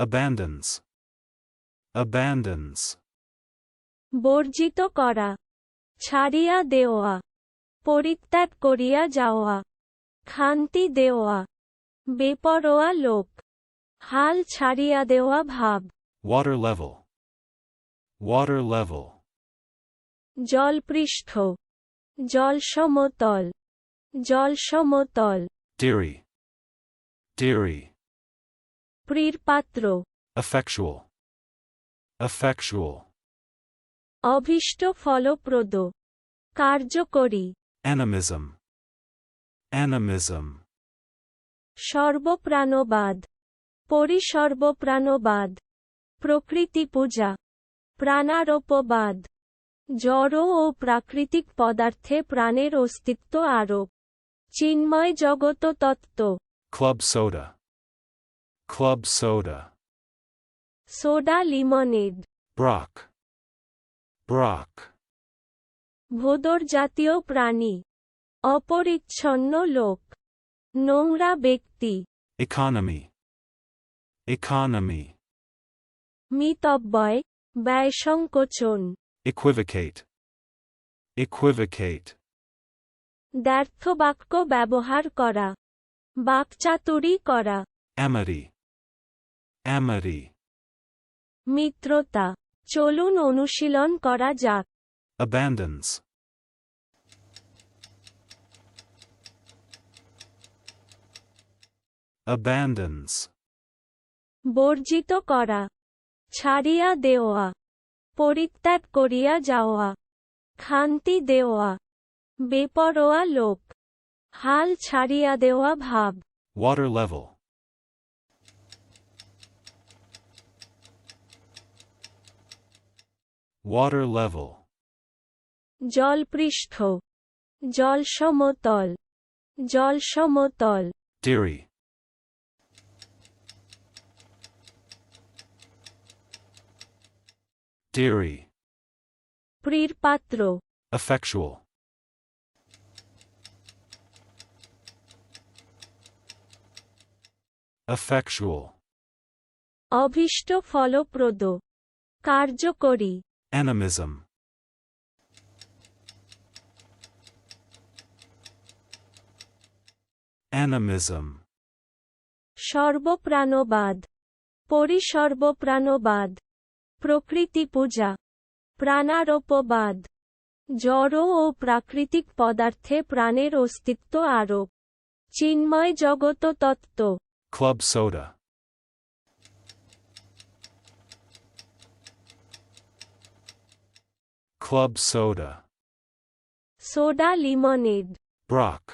abandons, abandons, বর্জিত করা। ছাড়িয়া দেওয়া। পরিত্যাগ করিয়া যাওয়া। খান্তি দেওয়া। বেপরোয়া লোক। হাল ছাড়িয়া দেওয়া ভাব। Water level, water level, জলপৃষ্ঠ। জল সমতল জল সমতল deary, deary, প্রিরপাত্র effectual, effectual, অভীষ্ট ফলপ্রদ। কার্যকরী। Animism, animism, সর্বপ্রাণবাদ। পরিসর্বপ্রাণবাদ। প্রকৃতি পূজা। প্রাণারোপবাদ। জড় ও প্রাকৃতিক পদার্থে প্রাণের অস্তিত্ব আরোপ। চিন্ময় জগত তত্ত্ব club soda, club soda, soda lemonade Brock, Brock, ভোদর জাতীয় প্রাণী. অপরিচ্ছন্ন লোক. নোংরা ব্যক্তি. Economy, economy, মিতব্যয়. ব্যয়সংকোচন. Equivocate, equivocate, দ্ব্যর্থ বাক্য ব্যবহার করা. বাকচাতুরি করা. Amity, amity, মিত্রতা। চলুন অনুশীলন করা যাক। Abandons, abandons, বর্জিত করা। ছাড়িয়া দেওয়া। পরিত্যাগ করিয়া যাওয়া। খান্তি দেওয়া। বেপরোয়া লোক। হাল ছাড়িয়া দেওয়া ভাব। Water level, water level, জলপৃষ্ঠ জল সমতল জল সমতল deary, deary, প্রিরপাত্র effectual, effectual, অভীষ্ট ফলপ্রদ কার্যকরী animism, animism, সর্বপ্রাণবাদ। পরিসর্বপ্রাণবাদ। প্রকৃতি পূজা। প্রাণারোপবাদ। জড় ও প্রাকৃতিক পদার্থে প্রাণের অস্তিত্ব আরোপ। চিন্ময় জগত তত্ত্ব club soda, club soda, soda lemonade Brock,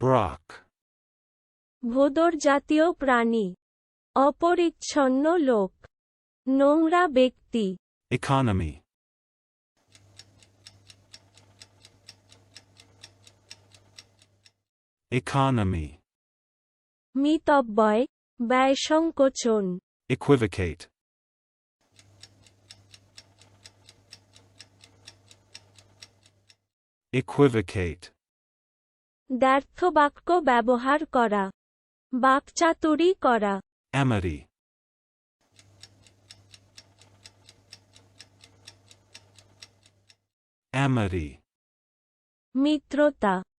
Brock, ভোদর জাতীয় প্রাণী. অপরিচ্ছন্ন লোক. নোংরা ব্যক্তি. Economy, economy, মিতব্যয়. ব্যয়সংকোচন equivocate, equivocate, দ্ব্যর্থ বাক্য ব্যবহার করা। বাকচাতুরি করা। Amity, amity, মিত্রতা।